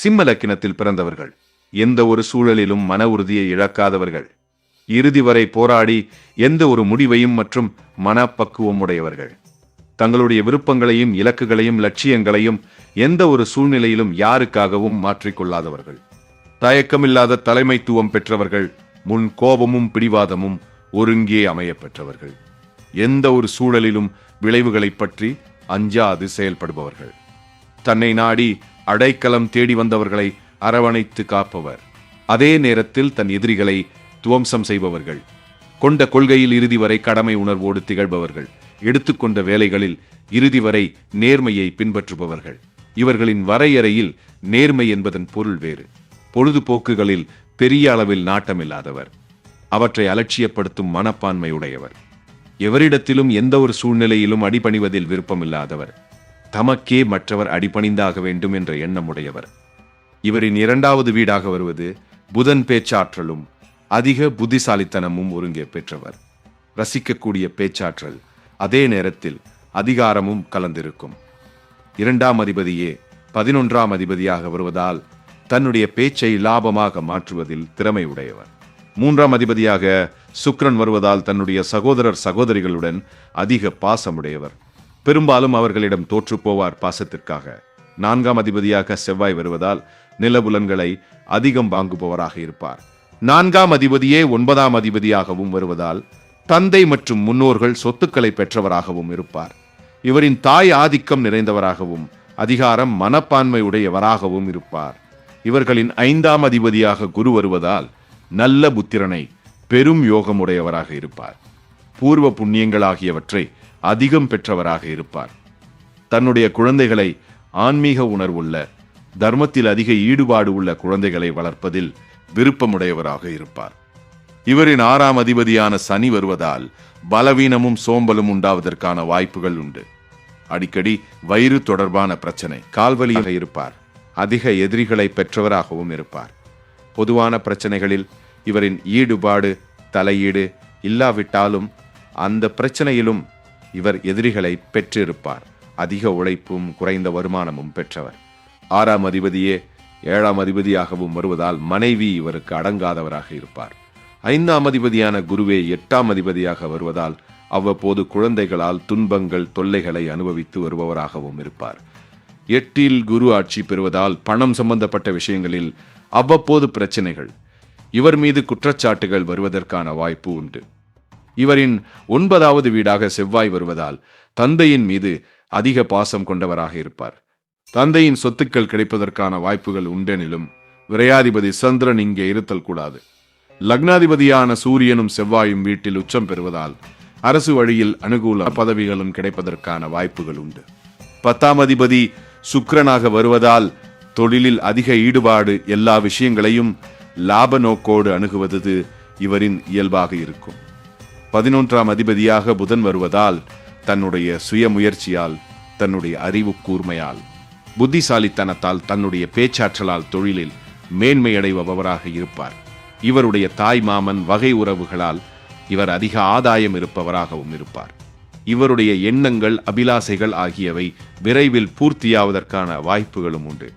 சிம்ம லக்கினத்தில் பிறந்தவர்கள். எந்த ஒரு சூழலிலும் மன உறுதியை இழக்காதவர்கள். இறுதி வரை போராடி எந்த ஒரு முடிவையும் மற்றும் மனப்பக்குவம் உடையவர்கள். தங்களுடைய விருப்பங்களையும் இலக்குகளையும் லட்சியங்களையும் எந்த ஒரு சூழ்நிலையிலும் யாருக்காகவும் மாற்றிக்கொள்ளாதவர்கள். தயக்கமில்லாத தலைமைத்துவம் பெற்றவர்கள் முன் கோபமும் பிடிவாதமும் ஒருங்கே அமைய பெற்றவர்கள் எந்த ஒரு சூழலிலும் விளைவுகளை பற்றி அஞ்சாது செயல்படுபவர்கள். தன்னை நாடி அடைக்கலம் தேடி வந்தவர்களை அரவணைத்து காப்பவர். அதே நேரத்தில் தன் எதிரிகளை துவம்சம் செய்பவர்கள். கொண்ட கொள்கையில் இறுதி வரை கடமை உணர்வோடு திகழ்பவர்கள். எடுத்துக்கொண்ட வேலைகளில் இறுதி வரை நேர்மையை பின்பற்றுபவர்கள். இவர்களின் வரையறையில் நேர்மை என்பதன் பொருள் வேறு. பொழுதுபோக்குகளில் பெரிய அளவில் நாட்டமில்லாதவர். அவற்றை அலட்சியப்படுத்தும் மனப்பான்மை உடையவர் எவரிடத்திலும் எந்த ஒரு சூழ்நிலையிலும் அடிபணிவதில் விருப்பமில்லாதவர். தமக்கே மற்றவர் அடிபணிந்தாக வேண்டும் என்ற எண்ணம் உடையவர். இவரின் இரண்டாவது வீடாக வருவது புதன் பேச்சாற்றலும் அதிக புத்திசாலித்தனமும் ஒருங்கே பெற்றவர். ரசிக்கக்கூடிய பேச்சாற்றல் அதே நேரத்தில் அதிகாரமும் கலந்திருக்கும். இரண்டாம் அதிபதியே பதினொன்றாம் அதிபதியாக வருவதால் தன்னுடைய பேச்சை லாபமாக மாற்றுவதில் திறமை உடையவர் மூன்றாம் அதிபதியாக சுக்ரன் வருவதால் தன்னுடைய சகோதரர் சகோதரிகளுடன் அதிக பாசமுடையவர். பெரும்பாலும் அவர்களிடம் தோற்றுப்போவார் பாசத்திற்காக. நான்காம் அதிபதியாக செவ்வாய் வருவதால் நிலபுலன்களை அதிகம் வாங்குபவராக இருப்பார். நான்காம் அதிபதியே ஒன்பதாம் அதிபதியாகவும் வருவதால் தந்தை மற்றும் முன்னோர்கள் சொத்துக்களை பெற்றவராகவும் இருப்பார். இவரின் தாய் ஆதிக்கம் நிறைந்தவராகவும் அதிகாரம் மனப்பான்மை உடையவராகவும் இருப்பார். இவர்களின் ஐந்தாம் அதிபதியாக குரு வருவதால் நல்ல புத்திரனை பெரும் யோகமுடையவராக இருப்பார். பூர்வ புண்ணியங்கள் ஆகியவற்றை அதிகம் பெற்றவராக இருப்பார். தன்னுடைய குழந்தைகளை ஆன்மீக உணர்வுள்ள தர்மத்தில் அதிக ஈடுபாடு உள்ள குழந்தைகளை வளர்ப்பதில் விருப்பமுடையவராக இருப்பார். இவரின் ஆறாம் அதிபதியான சனி வருவதால் பலவீனமும் சோம்பலும் உண்டாவதற்கான வாய்ப்புகள் உண்டு. அடிக்கடி வயிறு தொடர்பான பிரச்சனை கால்வலியாக இருப்பார். அதிக எதிரிகளை பெற்றவராகவும் இருப்பார். பொதுவான பிரச்சனைகளில் இவரின் ஈடுபாடு தலையீடு இல்லாவிட்டாலும் அந்த பிரச்சனையிலும் இவர் எதிரிகளை பெற்றிருப்பார். அதிக உழைப்பும் குறைந்த வருமானமும் பெற்றவர். ஆறாம் அதிபதியே ஏழாம் அதிபதியாகவும் வருவதால் மனைவி இவருக்கு அடங்காதவராக இருப்பார். ஐந்தாம் அதிபதியான குருவே எட்டாம் அதிபதியாக வருவதால் அவ்வப்போது குழந்தைகளால் துன்பங்கள் தொல்லைகளை அனுபவித்து வருபவராகவும் இருப்பார். எட்டில் குரு ஆட்சி பெறுவதால் பணம் சம்பந்தப்பட்ட விஷயங்களில் அவ்வப்போது பிரச்சனைகள். இவர் மீது குற்றச்சாட்டுகள் வருவதற்கான வாய்ப்பு உண்டு. இவரின் ஒன்பதாவது வீடாக செவ்வாய் வருவதால் தந்தையின் மீது அதிக பாசம் கொண்டவராக இருப்பார். தந்தையின் சொத்துக்கள் கிடைப்பதற்கான வாய்ப்புகள் உண்டெனிலும் விரையாதிபதி சந்திரன் இங்கே இருத்தல் கூடாது. லக்னாதிபதியான சூரியனும் செவ்வாயும் வீட்டில் உச்சம் பெறுவதால் அரசு வழியில் அனுகூல பதவிகளும் கிடைப்பதற்கான வாய்ப்புகள் உண்டு. பத்தாம் அதிபதி சுக்கரனாக வருவதால் தொழிலில் அதிக ஈடுபாடு எல்லா விஷயங்களையும் லாப நோக்கோடு அணுகுவது இவரின் இயல்பாக இருக்கும். பதினொன்றாம் அதிபதியாக புதன் வருவதால் தன்னுடைய சுய முயற்சியால் தன்னுடைய அறிவு கூர்மையால் புத்திசாலித்தனத்தால் தன்னுடைய பேச்சாற்றலால் தொழிலில் மேன்மையடைபவராக இருப்பார். இவருடைய தாய் மாமன் வகை உறவுகளால் இவர் அதிக ஆதாயம் இருப்பவராகவும் இருப்பார். இவருடைய எண்ணங்கள் அபிலாசைகள் ஆகியவை விரைவில் பூர்த்தியாவதற்கான வாய்ப்புகளும் உண்டு.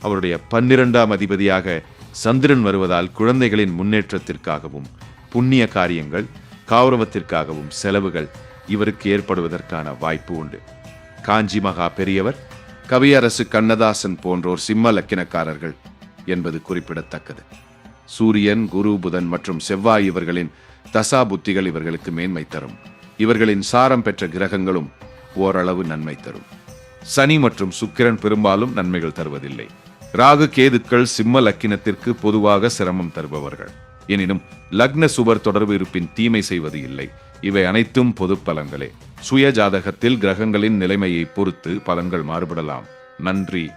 அவருடைய பன்னிரெண்டாம் அதிபதியாக சந்திரன் வருவதால் குழந்தைகளின் முன்னேற்றத்திற்காகவும் புண்ணிய காரியங்கள் கௌரவத்திற்காகவும் செலவுகள் இவருக்கு ஏற்படுவதற்கான வாய்ப்பு உண்டு. காஞ்சி மகா பெரியவர் கவியரசு கண்ணதாசன் போன்றோர் சிம்ம லக்கினக்காரர்கள் என்பது குறிப்பிடத்தக்கது. சூரியன் குரு புதன் மற்றும் செவ்வாய் இவர்களின் தசா புத்திகள் இவர்களுக்கு மேன்மை தரும். இவர்களின் சாரம் பெற்ற கிரகங்களும் ஓரளவு நன்மை தரும். சனி மற்றும் சுக்கிரன் பெரும்பாலும் நன்மைகள் தருவதில்லை. ராகு கேதுக்கள் சிம்ம லக்கினத்திற்கு பொதுவாக சிரமம் தருபவர்கள். எனினும் லக்ன சுவர் தொடர்பு இருப்பின் தீமை செய்வது இல்லை. இவை அனைத்தும் பொது பலன்களே. சுய ஜாதகத்தில் கிரகங்களின் நிலைமையை பொறுத்து பலன்கள் மாறுபடலாம். நன்றி.